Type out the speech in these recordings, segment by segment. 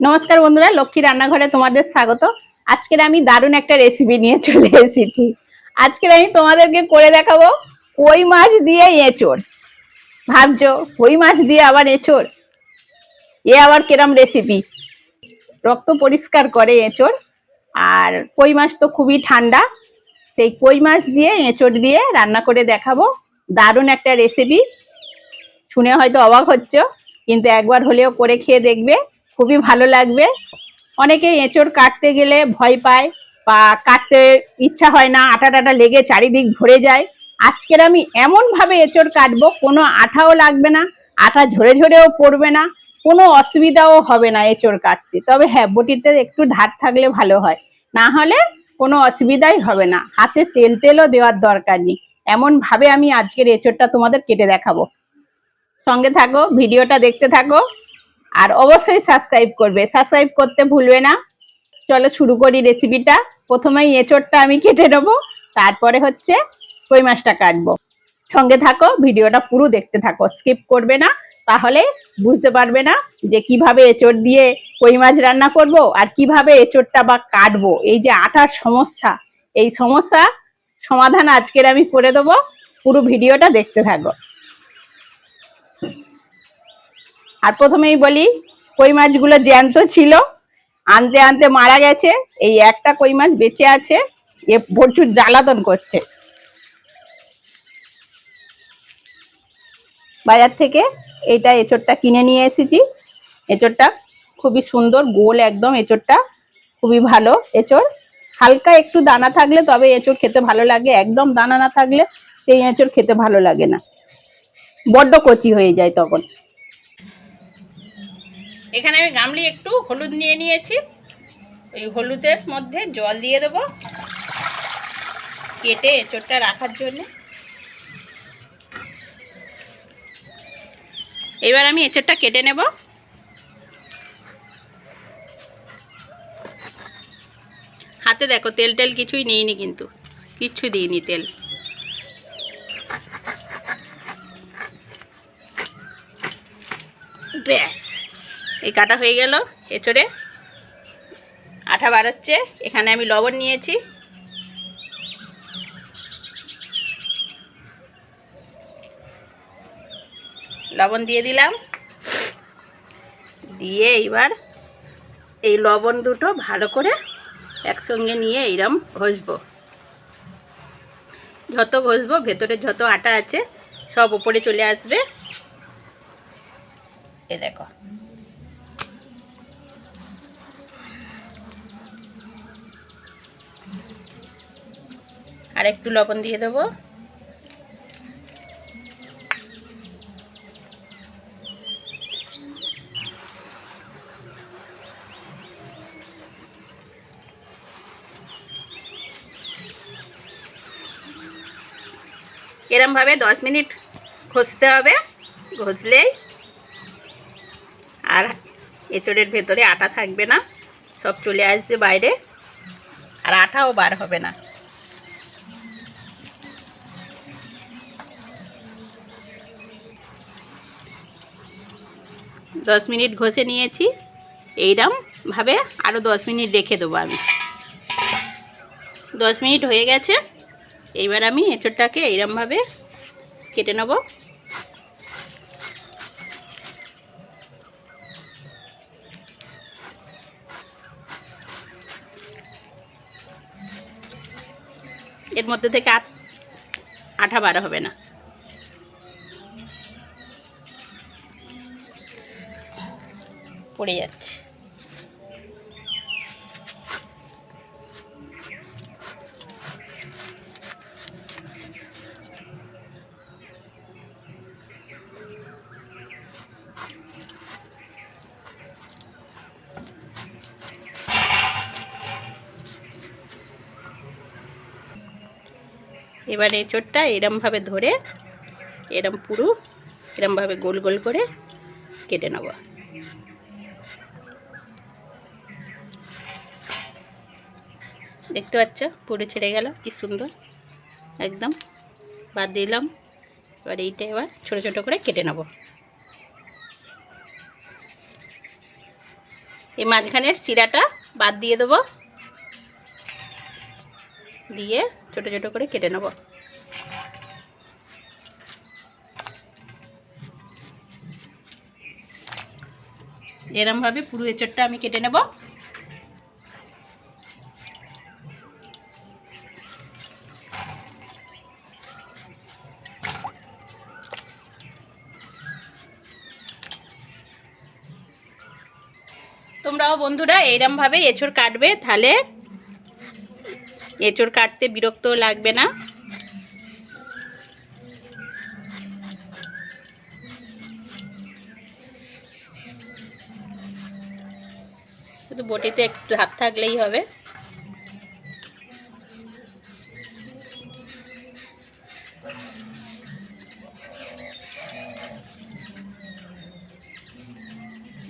নমস্কার বন্ধুরা, লক্ষ্মী রান্নাঘরে তোমাদের স্বাগত। আজকের আমি দারুণ একটা রেসিপি নিয়ে চলে এসেছি। আজকের আমি তোমাদেরকে করে দেখাবো কই মাছ দিয়ে এঁচড়। ভাবছ, কই মাছ দিয়ে আবার এঁচড়? এ আবার কিরম রেসিপি রক্ত পরিষ্কার করে এঁচড়, আর কই মাছ তো খুবই ঠান্ডা। সেই কই মাছ দিয়ে এঁচড় দিয়ে রান্না করে দেখাবো। দারুণ একটা রেসিপি শুনে হয়তো অবাক হচ্ছে, কিন্তু একবার হলেও করে খেয়ে দেখবে। খুবই ভালো লাগবে। অনেকে এঁচড় কাটতে গেলে ভয় পায় বা কাটতে ইচ্ছা হয় না, আটা টাটা লেগে চারিদিক ভরে যায়। আজকের আমি এমন ভাবে এঁচড় কাটবো, কোনো আঠাও লাগবে না, আটা ঝরে ঝরেও পড়বে না, কোনো অসুবিধাও হবে না এঁচড় কাটতে। তবে হ্যাঁ বটিতে একটু ধার থাকলে ভালো হয়। না হলে কোনো অসুবিধাই হবে না। হাতে তেল তেলও দেওয়ার দরকার নেই। এমনভাবে আমি আজকের এঁচড়টা তোমাদের কেটে দেখাবো। সঙ্গে থাকো, ভিডিওটা দেখতে থাকো। আর অবশ্যই সাবস্ক্রাইব করবে। সাবস্ক্রাইব করতে ভুলবে না। চলো শুরু করি রেসিপিটা প্রথমেই এঁচড়টা আমি কেটে নেব। তারপরে হচ্ছে কই মাছটা কাটবো। সঙ্গে থাকো, ভিডিওটা পুরো দেখতে থাকো। স্কিপ করবে না। তাহলে বুঝতে পারবে না যে কীভাবে এঁচড় দিয়ে কই মাছ রান্না করব আর কীভাবে এঁচড়টা বা কাটবো। এই যে আটার সমস্যা, এই সমস্যা সমাধান আজকের আমি করে দেবো। পুরো ভিডিওটা দেখতে থাকো। আর প্রথমেই বলি, কই মাছগুলো জ্যান্ত ছিল, আনতে আনতে মারা গেছে, এই একটা কই মাছ বেঁচে আছে, এ প্রচুর জ্বালাতন করছে। বাজার থেকে এইটা এঁচড়টা কিনে নিয়ে এসেছি। এঁচড়টা খুবই সুন্দর, গোল একদম এঁচড়টা, খুবই ভালো এঁচড়। হালকা একটু দানা থাকলে তবে এঁচড় খেতে ভালো লাগে, একদম দানা না থাকলে সেই এঁচড় খেতে ভালো লাগে না। বড্ড কচি হয়ে যায় তখন। এখানে আমি গামলি একটু হলুদ নিয়ে নিয়েছি। ওই হলুদের মধ্যে জল দিয়ে দেবো। কেটে এঁচড়টা রাখার জন্য। এবার আমি এঁচড়টা কেটে নেব। হাতে দেখো তেল টেল কিছুই নিইনি কিন্তু। কিচ্ছু দিইনি তেল। ব্যাস। এই কাটা হয়ে গেল এচড়ে। আঠা বাড়াচ্ছে এখানে আমি লবণ নিয়েছি। লবণ দিয়ে দিলাম। দিয়ে এইবার এই লবণ দুটো ভালো করে একসঙ্গে নিয়ে এইরম ঘষবো। যত ঘষবো, ভেতরে যত আটা আছে, সব উপরে চলে আসবে। এ দেখো। আর একটু লবণ দিয়ে দেবো। এরমভাবে দশ মিনিট ঘষতে হবে। ঘষলেই আর এঁচড়ের ভেতরে আটা থাকবে না, সব চলে আসবে বাইরে। আর আটাও বার হবে না। দশ মিনিট ঘষে নিয়েছি এইরম ভাবে আরও দশ মিনিট রেখে দেবো আমি। দশ মিনিট হয়ে গেছে, এইবার আমি এঁচড়টাকে এইরমভাবে কেটে নেব। এর মধ্যে থেকে আট আঠা বার হবে না। পড়ে যাচ্ছে। এবার এঁচড়টা এরমভাবে ধরে এরম পুরো এরমভাবে গোল গোল করে কেটে নেব। দেখতে পাচ্ছ? পুরো ছেড়ে গেল, কি সুন্দর। একদম, বাদ দিলাম। এবার এইটা এবার ছোটো ছোটো করে কেটে নেব। এই মাঝখানের শিরাটা বাদ দিয়ে দেবো। দিয়ে ছোটো ছোটো করে কেটে নেব। এরমভাবে পুরো এঁচড়টা আমি কেটে নেব। বন্ধুরা এইরমভাবে এঁচড় কাটবে। তাহলে এঁচড় কাটতে বিরক্ত লাগবে না। শুধু বটিতে একটু হাত থাকলেই হবে।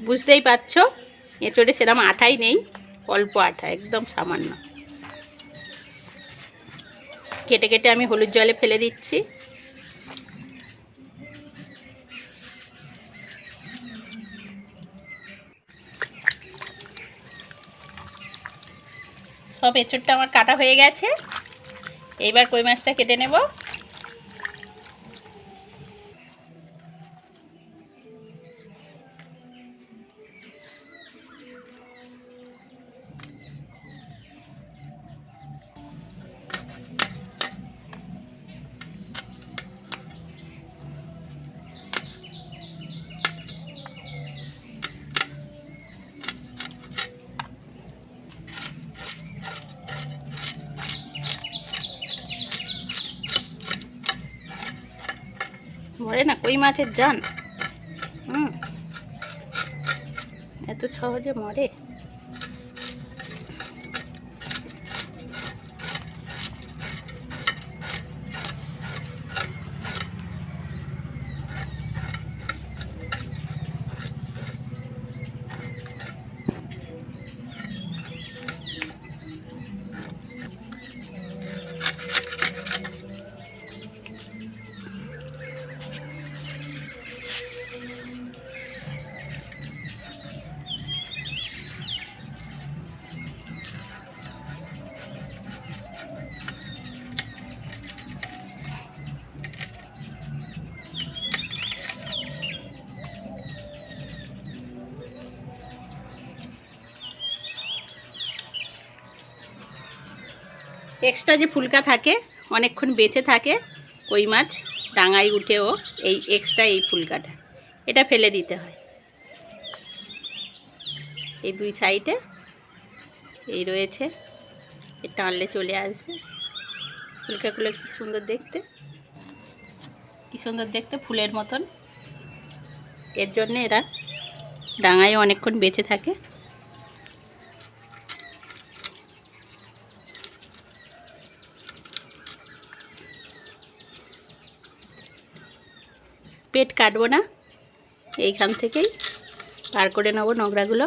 বুঝতেই পারছ? এঁচড়ে সেরকম আঠাই নেই, অল্প আঠা একদম সামান্য। কেটে কেটে আমি হলুদ জলে ফেলে দিচ্ছি। সব এঁচড়টা আমার কাটা হয়ে গেছে। এইবার কই মাছটা কেটে নেব? মরে না কই মাছের জান হুম। এত সহজে মরে। এক্সট্রা যে ফুলকা থাকে, অনেকক্ষণ বেঁচে থাকে, কই মাছ, ডাঙায় উঠেও এই এক্সট্রা এই ফুলকাটা। এটা ফেলে দিতে হয়। এই দুই সাইডে এই রয়েছে। এ টানলে চলে আসবে। ফুলকাগুলো কি সুন্দর দেখতে? কি সুন্দর দেখতে? ফুলের মতন। এর জন্যে এরা ডাঙায় অনেকক্ষণ বেঁচে থাকে। পেট কাটবো না। এইখান থেকেই পার করে নেব নোংরাগুলো।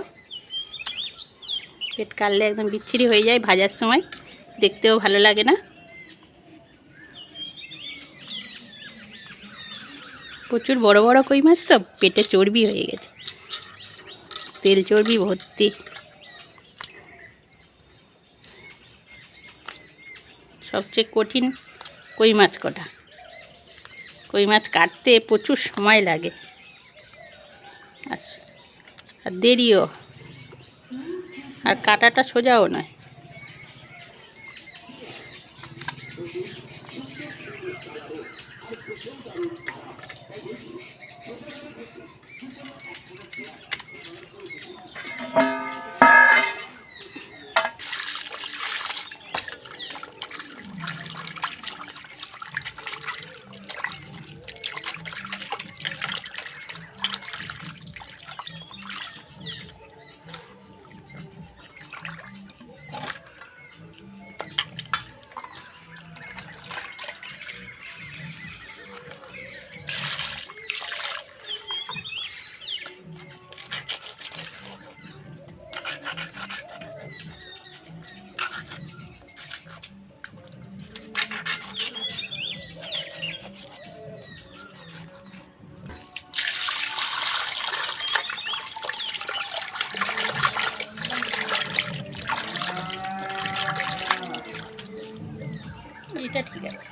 পেট কাটলে একদম বিচ্ছিরি হয়ে যায় ভাজার সময়। দেখতেও ভালো লাগে না। প্রচুর বড় বড় কই মাছ তো, পেটে চর্বি হয়ে গেছে। তেল চর্বি, ভর্তি। সবচেয়ে কঠিন কই মাছ কটা? কই মাছ কাটতে প্রচুর সময় লাগে। আর দেরিও। আর কাটাটা সোজাও নয়। এইটা ঠিক আছে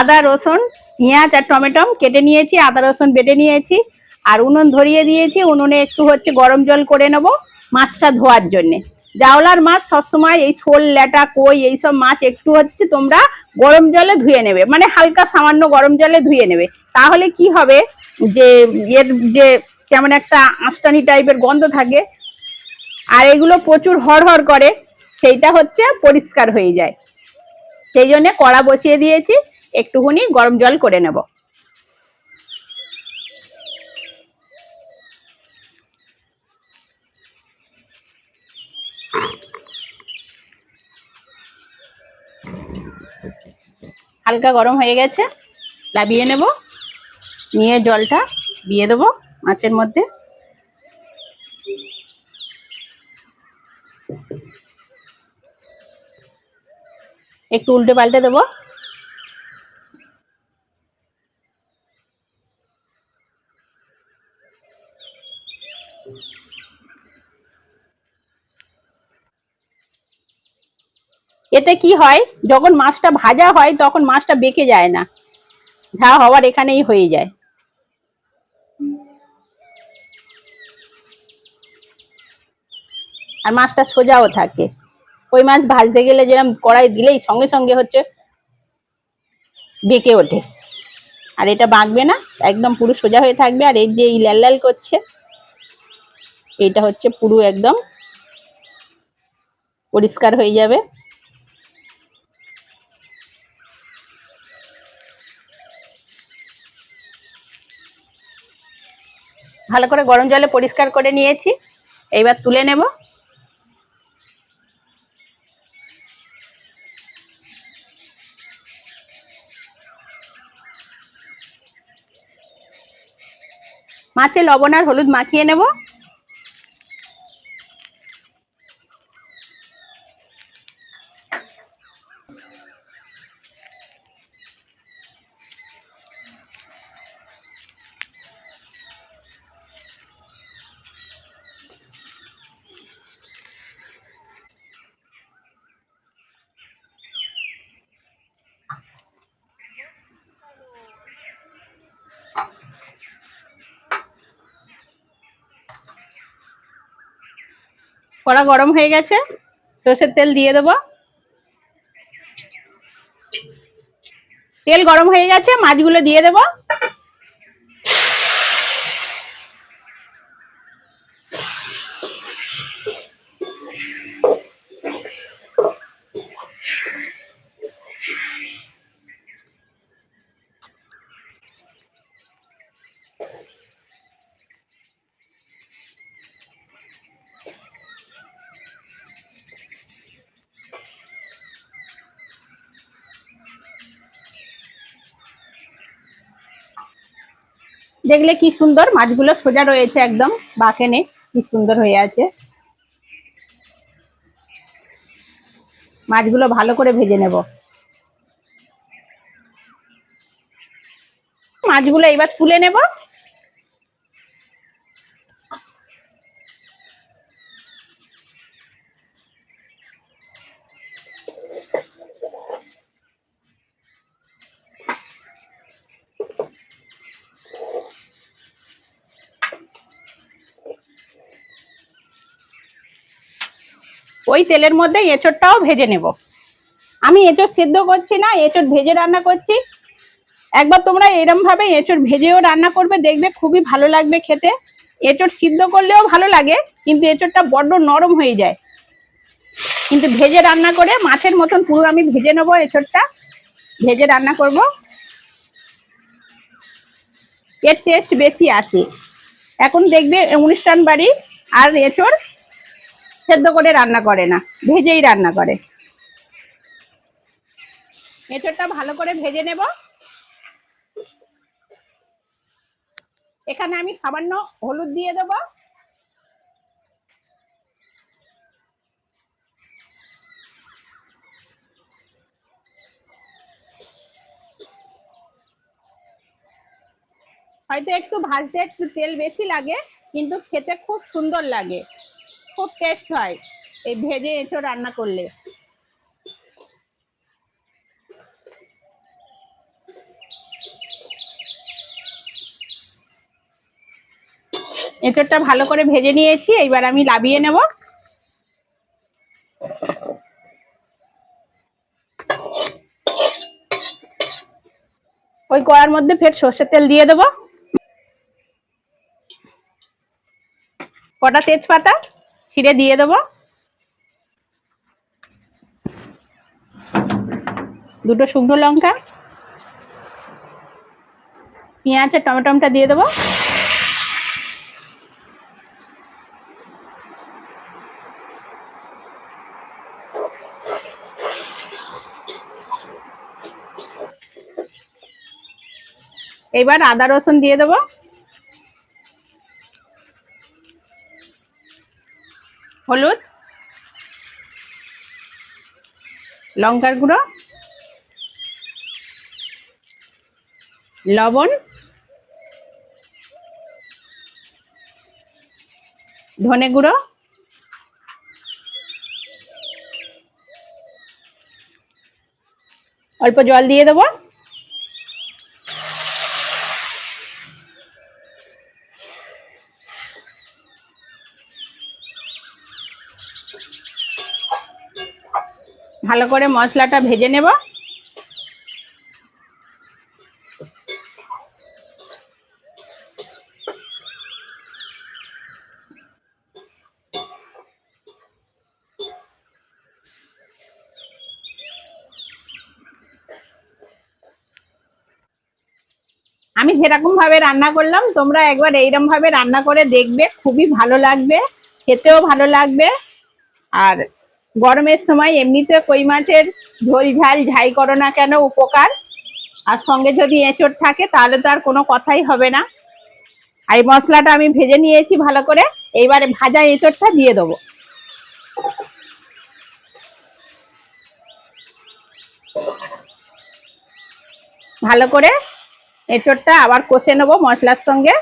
আদা, রসুন, পেঁয়াজ আর টমেটো কেটে নিয়েছি, আদা, রসুন বেটে নিয়েছি, আর উনুন ধরিয়ে দিয়েছি। উনুনে একটু হচ্ছে গরম জল করে নেব মাছটা ধোয়ার জন্যে। জাওলার মাছ সবসময় এই শোল ল্যাটা, কই এইসব মাছ একটু হচ্ছে তোমরা গরম জলে ধুয়ে নেবে মানে হালকা সামান্য গরম জলে ধুয়ে নেবে। তাহলে কি হবে যে, এর যে কেমন একটা আঁশটানি টাইপের গন্ধ থাকে, আর এগুলো প্রচুর হড়হড় করে, সেইটা হচ্ছে পরিষ্কার হয়ে যায়। সেই জন্যে কড়া বসিয়ে দিয়েছি। একটুখানি গরম জল করে নেব। হালকা গরম হয়ে গেছে, লাবিয়ে নেব। নিয়ে জলটা দিয়ে দেবো মাছের মধ্যে। একটু উল্টে পাল্টে দেবো। এতে কি হয়? যখন মাছটা ভাজা হয়, তখন মাছটা বেঁকে যায় না। যা হওয়ার এখানেই হয়ে যায়। আর মাছটা সোজাও থাকে। ওই মাছ ভাজতে গেলে যেরকম কড়াই দিলেই সঙ্গে সঙ্গে হচ্ছে বেঁকে ওঠে। আর এটা বাঁকবে না, একদম পুরো সোজা হয়ে থাকবে। আর এর যে লাল লাল করছে এটা হচ্ছে পুরো একদম পরিষ্কার হয়ে যাবে। ভালো করে গরম জলে পরিষ্কার করে নিয়েছি। এইবার তুলে নেব। মাছে লবণ আর হলুদ মাখিয়ে নেব। কড়া গরম হয়ে গেছে, সর্ষের তেল দিয়ে দেব। তেল গরম হয়ে গেছে, মাছগুলো দিয়ে দেবো। দেখলে কি সুন্দর? মাছগুলো সোজা রয়েছে একদম বাঁকেনে। কি সুন্দর হয়ে আছে। মাছগুলো ভালো করে ভেজে নেব। মাছগুলো এবার তুলে নেব। ওই তেলের মধ্যে এঁচড়টাও ভেজে নেব। আমি এঁচড় সিদ্ধ করছি না, এঁচড় ভেজে রান্না করছি। একবার তোমরা এরম ভাবে এঁচড় ভেজেও রান্না করবে, দেখবে খুবই ভালো লাগবে খেতে। এঁচড় সিদ্ধ করলেও ভালো লাগে, কিন্তু এঁচড়টা বড্ড নরম হয়ে যায়। কিন্তু ভেজে রান্না করে মাছের মতন পুরো আমি ভেজে নেব এঁচড়টা। ভেজে রান্না করব। এর টেস্ট বেশি আসে। এখন দেখবে অনুষ্ঠান বাড়ি, আর এঁচড় সেদ্ধ করে রান্না করে না, ভেজেই রান্না করে। এঁচড়টা ভালো করে ভেজে নেব। এখানে আমি সামান্য হলুদ দিয়ে দেবো। হয়তো একটু ভাজতে একটু তেল বেশি লাগে, কিন্তু খেতে খুব সুন্দর লাগে। খুব টেস্ট হয়। এই ভেজে এঁচড় রান্না করলে। এঁচড়টা ভালো করে ভেজে নিয়েছি, এইবার আমি লাবিয়ে নেব। ওই কড়ার মধ্যে ফের সর্ষের তেল দিয়ে দেবো। কটা তেজপাতা? ছিঁড়ে দিয়ে দেবো। দুটো শুকনো লঙ্কা, পেঁয়াজ আর টমেটোমটা দিয়ে দেবো। এবার আদা রসুন দিয়ে দেবো। হলুদ লঙ্কার গুঁড়ো লবণ ধনে গুঁড়ো অল্প জল দিয়ে দেবো। ভালো করে মশলাটা ভেজে নেব। আমি যেরকম ভাবে রান্না করলাম, তোমরা একবার এইরকম ভাবে রান্না করে দেখবে, খুবই ভালো লাগবে, খেতেও ভালো লাগবে। আর গরমের সময় এমনিতে কই মাছের ঝোল ঝাল ঝাই করো না কেন, উপকার। আর সঙ্গে যদি এঁচড় থাকে, তাহলে তো আর কোনো কথাই হবে না। আর এই মশলাটা আমি ভেজে নিয়েছি ভালো করে। এইবারে ভাজা এঁচড়টা দিয়ে দেবো। ভালো করে এঁচড়টা আবার কষে নেব মশলার সঙ্গে।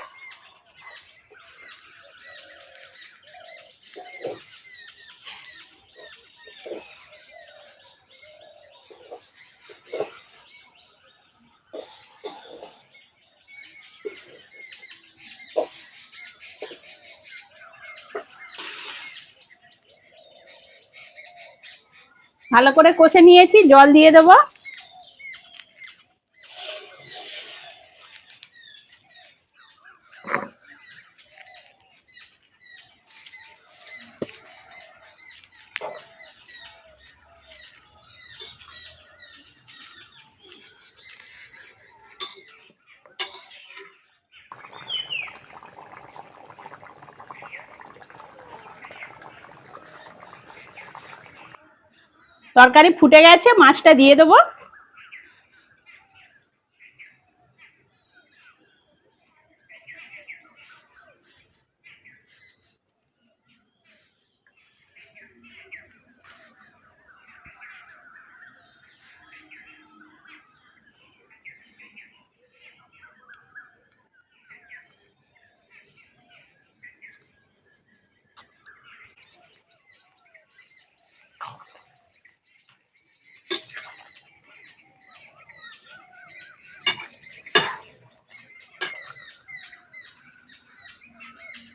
ভালো করে কষে নিয়েছি জল দিয়ে দেবো। তরকারি ফুটে গেছে মাছটা দিয়ে দেবো।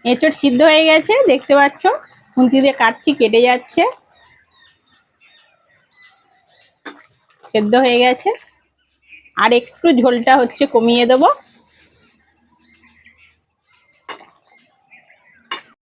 এঁচড় সিদ্ধ হয়ে গেছে, দেখতে পাচ্ছ? খুন্তি দিয়ে কাটছি, কেটে যাচ্ছে। সেদ্ধ হয়ে গেছে। আর একটু ঝোলটা হচ্ছে কমিয়ে দেবো।